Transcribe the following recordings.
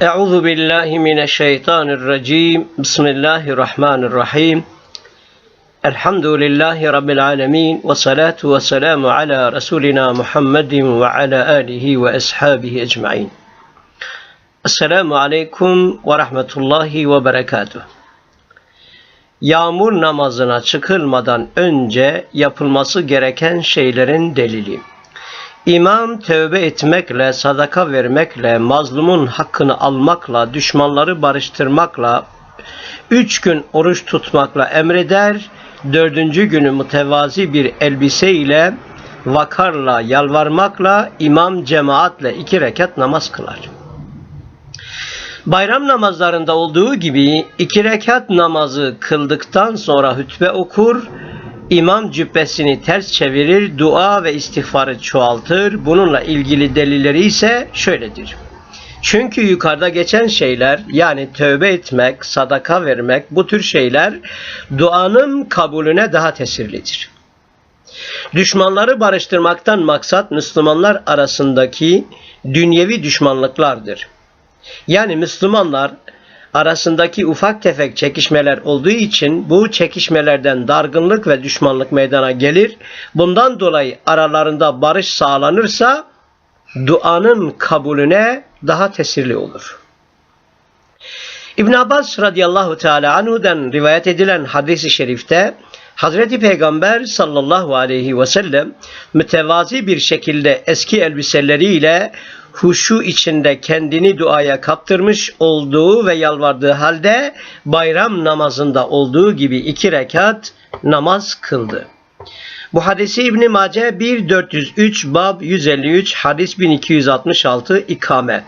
Euzu billahi mineşşeytanirracim. Bismillahirrahmanirrahim. Elhamdülillahi rabbil alamin ve salatu ve selamu ala resulina Muhammedin ve ala alihi ve ashabihi ecmaîn. Esselamu aleyküm ve rahmetullahi ve berekatuh. Yağmur namazına çıkılmadan önce yapılması gereken şeylerin delili. İmam tövbe etmekle, sadaka vermekle, mazlumun hakkını almakla, düşmanları barıştırmakla, üç gün oruç tutmakla emreder, dördüncü günü mütevazi bir elbise ile, vakarla, yalvarmakla, imam cemaatle iki rekat namaz kılar. Bayram namazlarında olduğu gibi iki rekat namazı kıldıktan sonra hutbe okur, İmam cübbesini ters çevirir, dua ve istiğfarı çoğaltır. Bununla ilgili delilleri ise şöyledir. Çünkü yukarıda geçen şeyler yani tövbe etmek, sadaka vermek bu tür şeyler duanın kabulüne daha tesirlidir. Düşmanları barıştırmaktan maksat Müslümanlar arasındaki dünyevi düşmanlıklardır. Yani Müslümanlar arasındaki ufak tefek çekişmeler olduğu için bu çekişmelerden dargınlık ve düşmanlık meydana gelir. Bundan dolayı aralarında barış sağlanırsa duanın kabulüne daha tesirli olur. İbn Abbas radıyallahu teala anhu'dan rivayet edilen hadisi şerifte Hazreti Peygamber sallallahu aleyhi ve sellem mütevazi bir şekilde eski elbiseleriyle huşu içinde kendini duaya kaptırmış olduğu ve yalvardığı halde bayram namazında olduğu gibi iki rekat namaz kıldı. Bu hadisi İbn Mace 1403 bab 153 hadis 1266 ikame.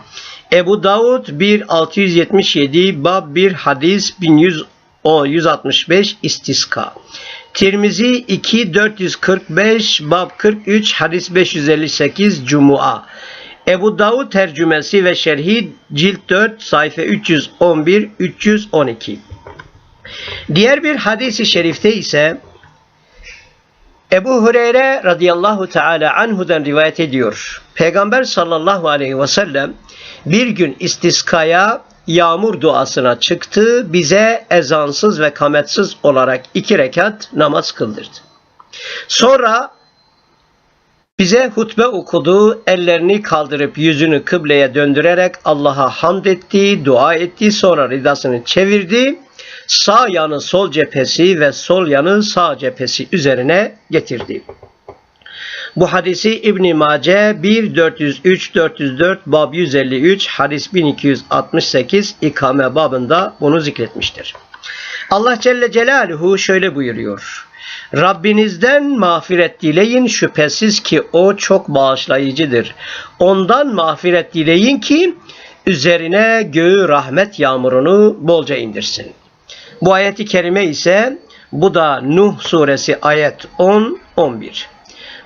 Ebu Davud 1677 bab 1 hadis 1165 istiska. Tirmizi 2445 bab 43 hadis 558 Cumua. Ebu Davud tercümesi ve şerhi cilt 4 sayfa 311 312. Diğer bir hadisi şerifte ise Ebu Hureyre radıyallahu teala anhudan rivayet ediyor. Peygamber sallallahu aleyhi ve sellem bir gün istiskaya yağmur duasına çıktı. Bize ezansız ve kametsiz olarak iki rekat namaz kıldırdı. Sonra bize hutbe okudu, ellerini kaldırıp yüzünü kıbleye döndürerek Allah'a hamd etti, dua etti, sonra ridasını çevirdi. Sağ yanı sol cephesi ve sol yanı sağ cephesi üzerine getirdi. Bu hadisi İbn Mace 1 403 404 bab 153 hadis 1268 ikame babında bunu zikretmiştir. Allah Celle Celaluhu şöyle buyuruyor. Rabbinizden mağfiret dileyin şüphesiz ki o çok bağışlayıcıdır. Ondan mağfiret dileyin ki üzerine göğü rahmet yağmurunu bolca indirsin. Bu ayeti kerime ise bu da Nuh suresi ayet 10